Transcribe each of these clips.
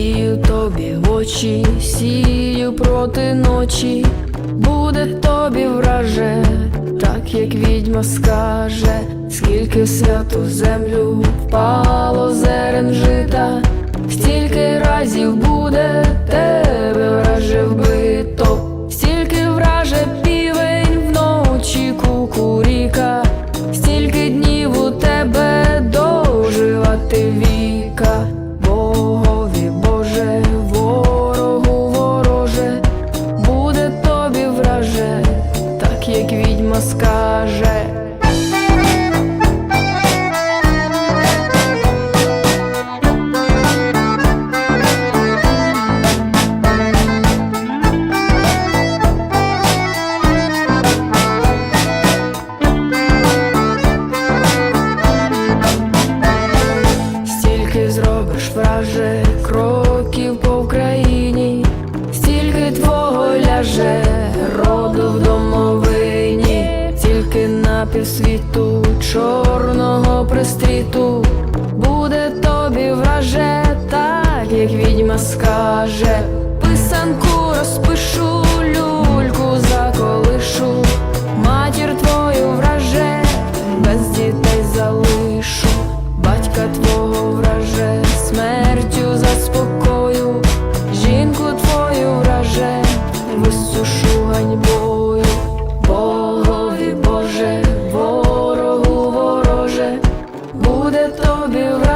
сію тобі в очі, сію проти ночі, буде тобі враже, так як відьма скаже, скільки в святу землю впало зерен вже на півсвіту чорного пристріту. Буде тобі враже, так як відьма скаже, писанку розпишу, люльку заколишу, матір твою враже, без дітей залишу. Батька твого враже, смертю заспокою,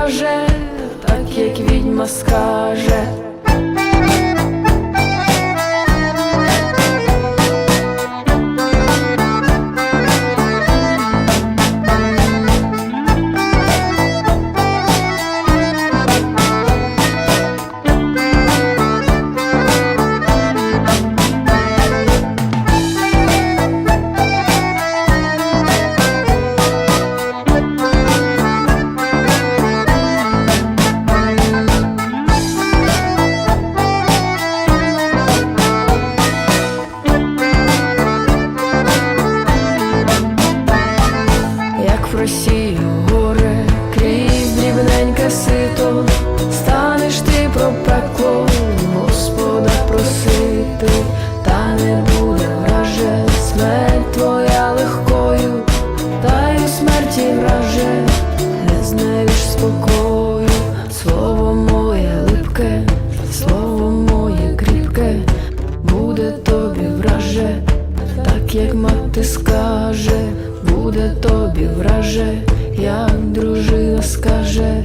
тобі так як відьма скаже. Дрібненьке сито, станеш ти про пекло, Господа просити, та не буде враже, смерть твоя легкою, та й у смерті враже, не знаєш спокою, слово моє липке, слово моє кріпке, буде тобі враже, так як мати скаже, буде тобі враже, як дружина скаже,